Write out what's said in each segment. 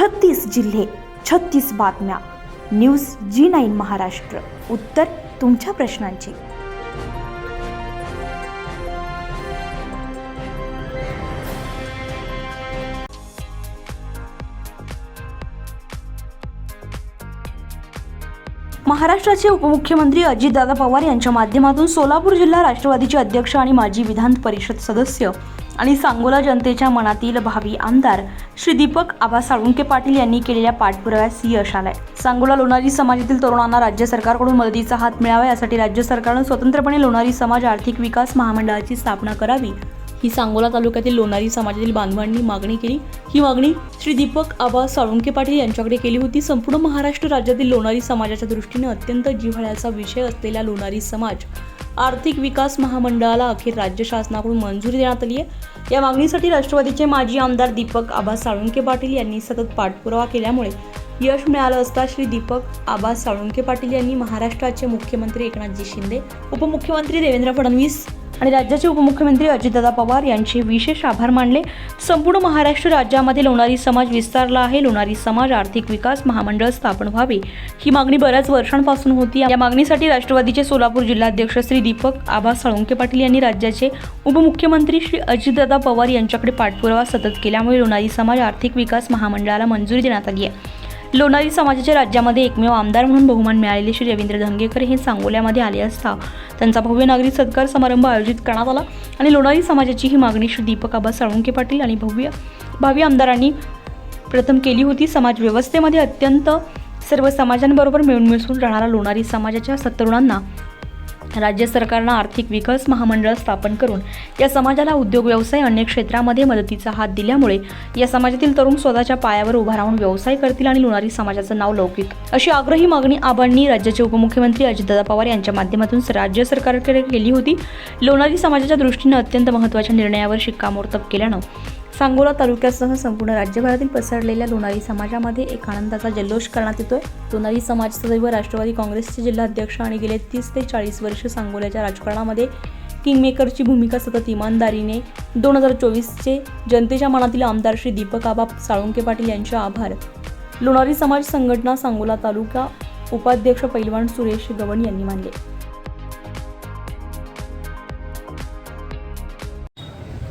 छत्तीस जिल्हे छत्तीस बातम्या. News G nine Maharashtra. उत्तर तुमच्या प्रश्नांची. महाराष्ट्राचे उपमुख्यमंत्री अजितदादा पवार यांच्या माध्यमातून सोलापूर जिल्हा राष्ट्रवादीचे अध्यक्ष आणि माजी विधान परिषद सदस्य आणि सांगोला जनतेच्या मनातील भावी आमदार श्री दीपक आबा साळुंके पाटील यांनी केलेल्या पाठपुराव्यास यश आलंय. सांगोला लोणारी समाजातील तरुणांना राज्य सरकारकडून मदतीचा हात मिळावा यासाठी राज्य सरकारनं स्वतंत्रपणे लोणारी समाज आर्थिक विकास महामंडळाची स्थापना करावी ही सांगोला तालुक्यातील लोणारी समाजातील बांधवांनी मागणी केली. ही मागणी श्री दीपक आबा साळुंके पाटील यांच्याकडे केली होती. संपूर्ण महाराष्ट्र राज्यातील लोणारी समाजाच्या दृष्टीने अत्यंत जिव्हाळ्याचा विषय असलेला लोणारी समाज आर्थिक विकास महामंडळाला अखेर राज्य शासनाकडून मंजुरी देण्यात आली आहे. या मागणीसाठी राष्ट्रवादीचे माजी आमदार दीपक आबा साळुंके पाटील यांनी सतत पाठपुरावा केल्यामुळे यश मिळालं असता श्री दीपक आबा साळुंके पाटील यांनी महाराष्ट्राचे मुख्यमंत्री एकनाथजी शिंदे उपमुख्यमंत्री देवेंद्र फडणवीस आणि राज्याचे उपमुख्यमंत्री अजितदादा पवार यांचे विशेष आभार मानले. संपूर्ण महाराष्ट्र राज्यामध्ये लोणारी समाज विस्तारला आहे. लोणारी समाज आर्थिक विकास महामंडळ स्थापन व्हावे. ही मागणी बऱ्याच वर्षांपासून होती. या मागणीसाठी राष्ट्रवादीचे सोलापूर जिल्हाध्यक्ष श्री दीपक आबा साळुंके पाटील यांनी राज्याचे उपमुख्यमंत्री श्री अजितदादा पवार यांच्याकडे पाठपुरावा सतत केल्यामुळे लोणारी समाज आर्थिक विकास महामंडळाला मंजुरी देण्यात आली आहे. लोणारी समाजाच्या राज्यामध्ये एकमेव आमदार म्हणून बहुमान मिळालेले श्री रवींद्र धंगेकर हे सांगोल्यामध्ये आले असता. त्यांचा भव्य नागरिक सत्कार समारंभ आयोजित करण्यात आला आणि लोणारी समाजाची ही मागणी श्री दीपक आबा साळुंके पाटील आणि भव्य भावी आमदारांनी प्रथम केली होती. समाज व्यवस्थेमध्ये अत्यंत सर्व समाजांबरोबर मिळून मिसळून राहणारा लोणारी समाजाच्या सत्तरुणांना राज्य सरकारनं आर्थिक विकास महामंडळ स्थापन करून या समाजाला उद्योग व्यवसाय अनेक क्षेत्रामध्ये मदतीचा हात दिल्यामुळे या समाजातील तरुण स्वतःच्या पायावर उभा राहून व्यवसाय करतील आणि लोणारी समाजाचं नाव लौकिक. अशी आग्रही मागणी आबांनी राज्याचे उपमुख्यमंत्री अजितदादा पवार यांच्या माध्यमातून राज्य सरकारकडे केली होती. लोणारी समाजाच्या दृष्टीनं अत्यंत महत्त्वाच्या निर्णयावर शिक्कामोर्तब केल्यानं सांगोला तालुक्यासह संपूर्ण राज्यभरातील पसरलेल्या लोणारी समाजामध्ये एक आनंदाचा जल्लोष करण्यात येतोय. लोणारी समाज सदैव राष्ट्रवादी काँग्रेसचे जिल्हाध्यक्ष आणि गेले तीस ते चाळीस वर्ष सांगोल्याच्या राजकारणामध्ये किंगमेकरची भूमिका सतत इमानदारीने. दोन हजार चोवीसचे जनतेच्या मनातील आमदार श्री दीपक आबा साळुंके पाटील यांचे आभार. लोणारी समाज संघटना सांगोला तालुका उपाध्यक्ष पैलवान सुरेश गवण यांनी मानले.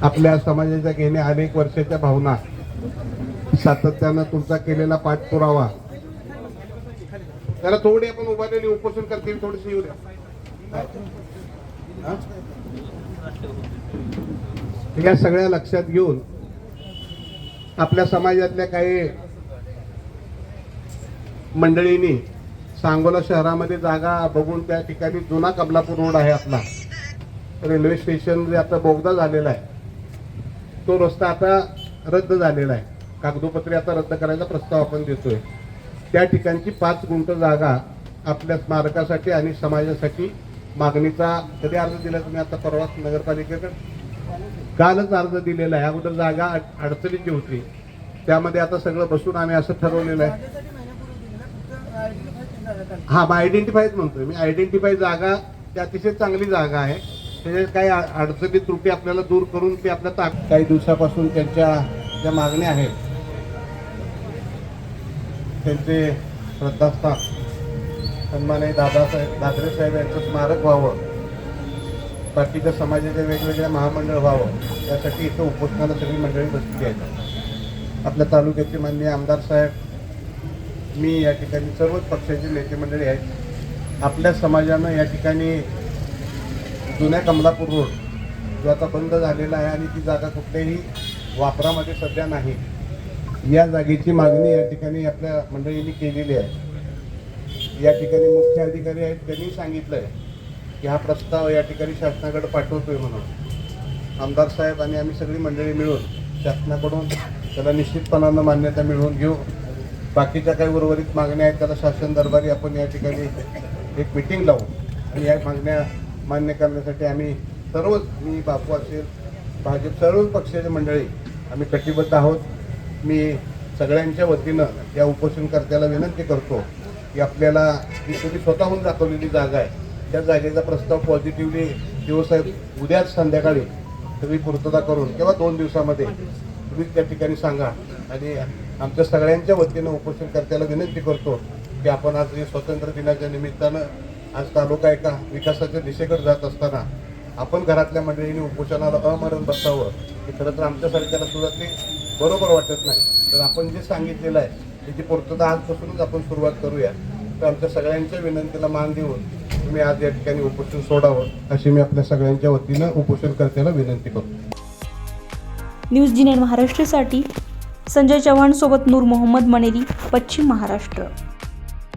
आपल्या समाजाच्या गेल्या अनेक वर्षाच्या भावना. सातत्यानं तुमचा केलेला पाठपुरावा. त्याला थोडी आपण उभारलेली उपोषण करतील थोडीशी येऊ द्या. या सगळ्या लक्षात घेऊन आपल्या समाजातल्या काही मंडळींनी सांगोला शहरामध्ये जागा बघून त्या ठिकाणी जुना कमलापूर रोड आहे आपला. रेल्वे स्टेशन जे आता बोगदा झालेला आहे. तो रस्ता आता रद्द झालेला आहे. कागदोपत्री आता रद्द करायचा प्रस्ताव आपण देतोय. त्या ठिकाणची पाच गुंठ जागा आपल्या स्मारकासाठी आणि समाजासाठी मागणीचा कधी अर्ज दिला तुम्ही आता परवाच नगरपालिकेकडे? कालच अर्ज दिलेला आहे. अगोदर जागा अड- अडचणीची होती त्यामध्ये आता सगळं बसून आम्ही असं ठरवलेलं आहे. हा मग आयडेंटिफायच म्हणतोय. मी आयडेंटिफाय जागा ती अतिशय चांगली जागा आहे. त्याच्यात काही अडचणी त्रुटी आपल्याला दूर करून ते आपल्या ताक काही दिवसापासून त्यांच्या ज्या मागण्या आहेत त्यांचे श्रद्धास्थान. सन्माने दादासाहेब दादरे साहेब यांचं स्मारक व्हावं. बाकीच्या समाजाच्या वेगवेगळ्या महामंडळ व्हावं. यासाठी इथं उपोषणाला सगळी मंडळी बसली आहेत. आपल्या तालुक्याचे माननीय आमदार साहेब मी या ठिकाणी सर्वच पक्षाचे नेते मंडळी आहेत. आपल्या समाजानं या ठिकाणी जुन्या कमलापूर रोड जो आता बंद झालेला आहे आणि ती जागा कुठल्याही वापरामध्ये सध्या नाही. या जागेची मागणी या ठिकाणी आपल्या मंडळींनी केलेली आहे. या ठिकाणी मुख्य अधिकारी आहेत त्यांनी सांगितलंय की हा प्रस्ताव या ठिकाणी शासनाकडे पाठवतोय म्हणून. आमदार साहेब आणि आम्ही सगळी मंडळी मिळून शासनाकडून त्याला निश्चितपणानं मान्यता मिळवून घेऊ. बाकीच्या काही उर्वरित मागण्या आहेत त्याला शासन दरबारी आपण या ठिकाणी एक मिटिंग लावू आणि या मागण्या मान्य करण्यासाठी आम्ही सर्वच मी बापू असेल भाजप सर्व पक्षाचे मंडळी आम्ही कटिबद्ध आहोत. मी सगळ्यांच्या वतीनं या उपोषणकर्त्याला विनंती करतो की आपल्याला जी तुम्ही स्वतःहून दाखवलेली जागा आहे त्या जागेचा प्रस्ताव पॉझिटिव्हली दिवसाहेब उद्याच संध्याकाळी तुम्ही पूर्तता करून किंवा दोन दिवसामध्ये तुम्ही त्या ठिकाणी सांगा. आणि आमच्या सगळ्यांच्या वतीनं उपोषणकर्त्याला विनंती करतो की आपण आज स्वतंत्र दिनाच्या निमित्तानं आज तालुका एका विकासाच्या दिशेकडे जात असताना आपण घरातल्या मंडळींनी उपोषणाला अमरण बसावं हे खरं तर आमच्या सरकारला सुद्धा ते बरोबर वाटत नाही. तर आपण जे सांगितलेलं आहे त्याची पूर्तता आजपासूनच आपण सुरुवात करूया तर आमच्या सगळ्यांच्या विनंतीला मान देऊन तुम्ही आज या ठिकाणी उपोषण सोडावं अशी मी आपल्या सगळ्यांच्या वतीनं उपोषणकर्त्याला विनंती करतो. न्यूज जी महाराष्ट्रसाठी महाराष्ट्रासाठी संजय चव्हाण सोबत नूर मोहम्मद मनेरी पश्चिम महाराष्ट्र.